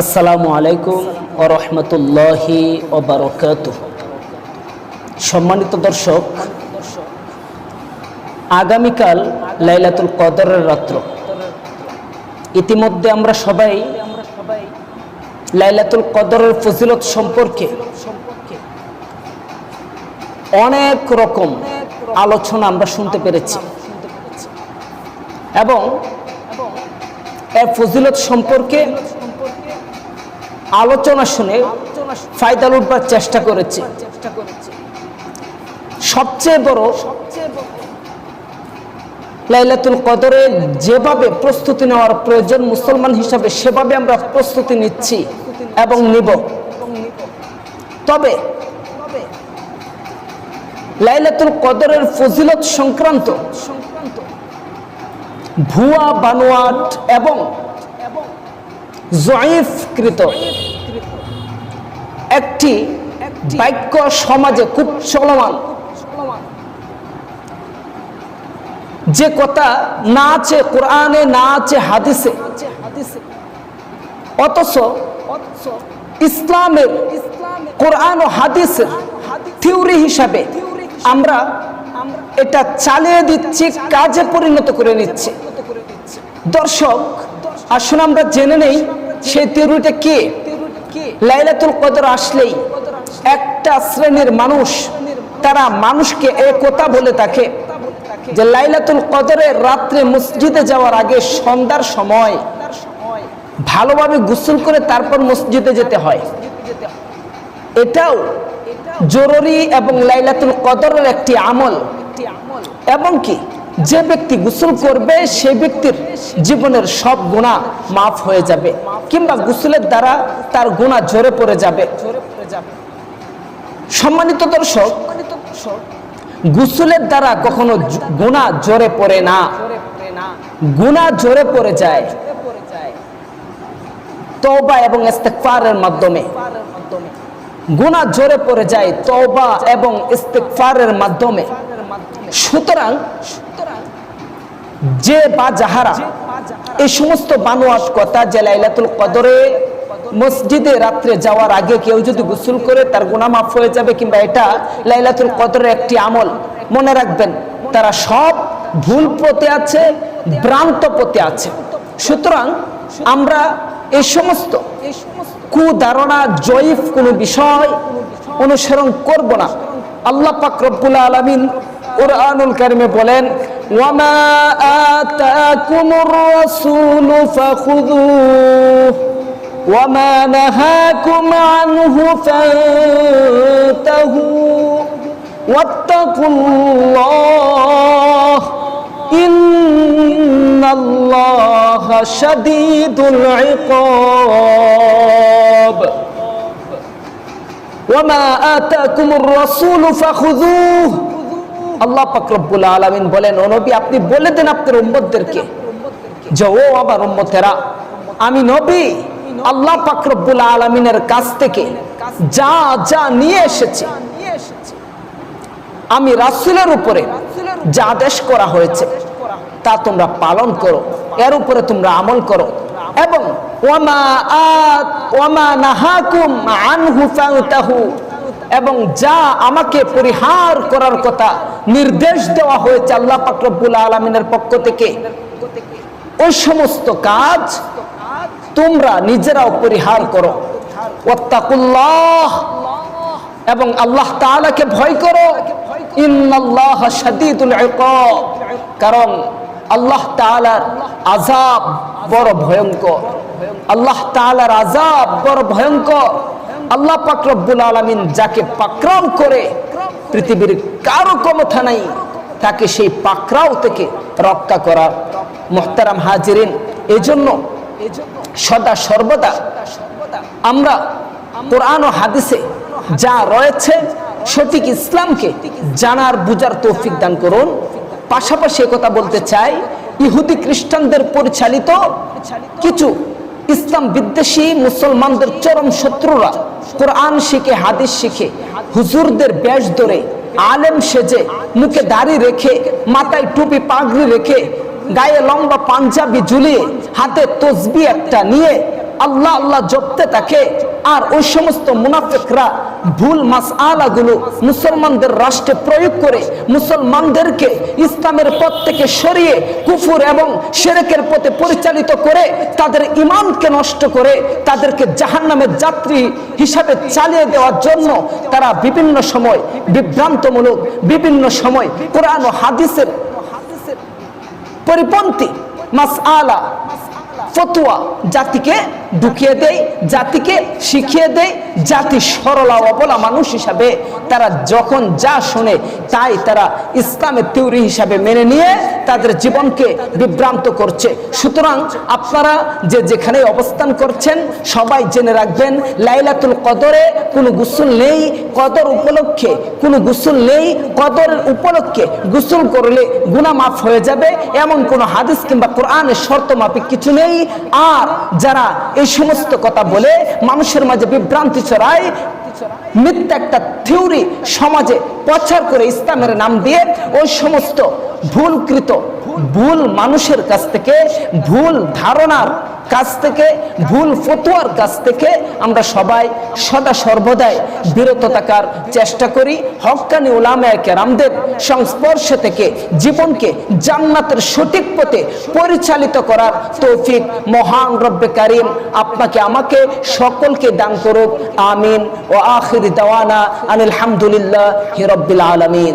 আসসালামু আলাইকুম ও রহমতুল্লাহি ওবরকাত সম্মানিত দর্শক, আগামীকাল লাইলাতুল কদরের রাত্র। ইতিমধ্যে আমরা সবাই লাইলাতুল কদরের ফজিলত সম্পর্কে অনেক রকম আলোচনা আমরা শুনতে পেরেছি। এবং এর ফজিলত সম্পর্কে আলোচনা শুনে ফায়দা লুটবার চেষ্টা করেছি। সবচেয়ে বড় লাইলাতুল কদরে যেভাবে প্রস্তুতি নেওয়ার প্রয়োজন, মুসলমান হিসাবে সেভাবে আমরা প্রস্তুতি নিচ্ছি এবং নিব। তবে লাইলাতুল কদরের ফজিলত সংক্রান্ত ভুয়া বানোয়াট এবং জয়ীফকৃত একটি বাক্য সমাজে খুব চলমান। যে কথা না আছে কোরআনে, না আছে হাদিসে, অথচ ইসলামের কোরআন ও হাদিসের থিওরি হিসাবে আমরা এটা চালিয়ে দিচ্ছি, কাজে পরিণত করে নিচ্ছে। দর্শক, আসুন আমরা জেনে নেই সেই থিওরিটা কে? লাইলাতুল কদর আসলেই একটা শ্রেণির মানুষ, তারা মানুষকে এ কথা বলে থাকে যে লাইলাতুল কদরের রাত্রে মসজিদে যাওয়ার আগে সন্ধ্যার সময় ভালোভাবে গোসল করে তারপর মসজিদে যেতে হয়। এটাও জরুরি এবং লাইলাতুল কদরের একটি আমল। এবং কি? যে ব্যক্তি গোসল করবে, সে ব্যক্তির জীবনের সব গুণা মাফ হয়ে যাবে। কিংবা গোসলের দ্বারা তার গুণা ঝরে পড়ে যাবে। সম্মানিত দর্শক, গুসলের দ্বারা কখনো গুণা জোরে পড়ে না। গুণা জোরে পড়ে যায়। তওবা এবং ইস্তেগফারের মাধ্যমে। গুণা জোরে পড়ে যায় তওবা এবং ইস্তেগফারের মাধ্যমে। সুতরাং যে বা যাহারা এই সমস্ত বানোয়াট কথা যে লাইলাতুল কদরে মসজিদে রাত্রে যাওয়ার আগে কেউ যদি গোসল করে, তার গুনাহ মাফ হয়ে যাবে কিংবা এটা লাইলাতুল কদরের একটি আমল। মনে রাখবেন, তারা সব ভুল পথে আছে, ভ্রান্ত পথে আছে। সুতরাং আমরা এই সমস্ত কুধারণা, জয়ীফ কোনো বিষয় অনুসরণ করব না। আল্লাহ পাক রব্বুল আলামিন কোরআনুল কারিমে বলেন وما آتاكم الرسول فخذوه وما نهاكم عنه فانتهوا واتقوا الله إن الله شديد العقاب وما آتاكم الرسول فخذوه আল্লাহ পাক রব্বুল আলামিন বলেন নবী, আপনি বলে দেন আপনার উম্মতদেরকে যে, ও আমার উম্মতেরা, আমি নবী, আল্লাহ পাকরবুল আলমিনের কাছ থেকে যা যা নিয়ে এসেছে, আমি রাসুলের উপরে যা আদেশ করা হয়েছে, তা তোমরা পালন করো, এর উপরে তোমরা আমল করো এবং ওয়ামা আত, ওয়ামা নাহাকুম আনহু ফাউতাহু এবং যা আমাকে পরিহার করার কথা নির্দেশ দেওয়া হয়েছে আল্লাহ পাকরবুল আলমিনের পক্ষ থেকে। ওই সমস্ত কাজ তোমরা নিজেরাও পরিহার করো। এবং আল্লাহ তাআলাকে ভয় করো। কারণ আল্লাহ আযাব বড় ভয়ঙ্কর। আল্লাহ তাআলার আযাব বড় ভয়ঙ্কর। আল্লাহ পাক আলামিন যাকে পাকরাও করে, পৃথিবীর কারও ক্ষমতা নাই, তাকে সেই পাকরাও থেকে রক্ষা করার মোহতারাম হাজিরিন, এজন্য সদা সর্বদা আমরা কোরআন ও হাদিসে যা রয়েছে সঠিক ইসলামকে জানার, বুঝার তৌফিক দান করুন। পাশাপাশি কথা বলতে চাই, ইহুদি খ্রিস্টানদের পরিচালিত কিছু ইসলাম বিদ্বেষী মুসলমানদের চরম শত্রুরা কোরআন শিখে, হাদিস শিখে, হুজুরদের বেশ ধরে, আলেম সেজে, মুখে দাড়ি রেখে, মাথায় টুপি পাগড়ি রেখে, গায়ে লম্বা পাঞ্জাবি ঝুলিয়ে, হাতে তসবি একটা নিয়ে, আল্লাহ আল্লাহ জপতে থাকে। আর ওই সমস্ত মুনাফিকরা ভুল মাস আলাগুলো মুসলমানদের রাষ্ট্রে প্রয়োগ করে মুসলমানদেরকে ইসলামের পথ থেকে সরিয়ে কুফুর এবং সেরেকের পথে পরিচালিত করে তাদের ইমানকে নষ্ট করে তাদেরকে জাহান্নামের যাত্রী হিসাবে চালিয়ে দেওয়ার জন্য তারা বিভিন্ন সময় বিভ্রান্তমূলক বিভিন্ন সময় কোরআন হাদিসের পরিপন্থী মাস আলা ফতুয়া জাতিকে ঢুকিয়ে দেয়, জাতিকে শিখিয়ে দেয়, জাতি সরলা অবলা মানুষ হিসাবে তারা যখন যা শোনে তাই তারা ইসলামের তিউরি হিসাবে মেনে নিয়ে তাদের জীবনকে বিভ্রান্ত করছে। সুতরাং আপনারা যে যেখানে অবস্থান করছেন, সবাই জেনে রাখবেন, লাইলাতুল কদরে কোনো গুসুল নেই, কদর উপলক্ষে কোনো গুসুল নেই, কদরের উপলক্ষে গুসুল করলে গুনাহ মাফ হয়ে যাবে, এমন কোনো হাদিস কিংবা কোরআনের শর্ত মাফিক কিছু নেই। আর যারা এই সমস্ত কথা বলে মানুষের মাঝে বিভ্রান্তি ছড়ায়। মিথ্যা একটা থিওরি সমাজে প্রচার করে ইসলামের নাম দিয়ে ওই সমস্ত ভুলকৃত, ভুল মানুষের কাছ থেকে ভুল ধারণার কাছ থেকে, ভুল ফতুয়ার কাছ থেকে আমরা সবাই সদা সর্বদাই বিরত থাকার চেষ্টা করি। হক্কানি ওলামায় কেরামদের সংস্পর্শ থেকে জীবনকে জান্নাতের সঠিক পথে পরিচালিত করার তৌফিক মহান রব্বে কারিম আপনাকে, আমাকে সকলকে দান করুক। আমিন। ও আখির দাওয়ানা আনিল হামদুলিল্লাহ হিরব্বিল আলমিন।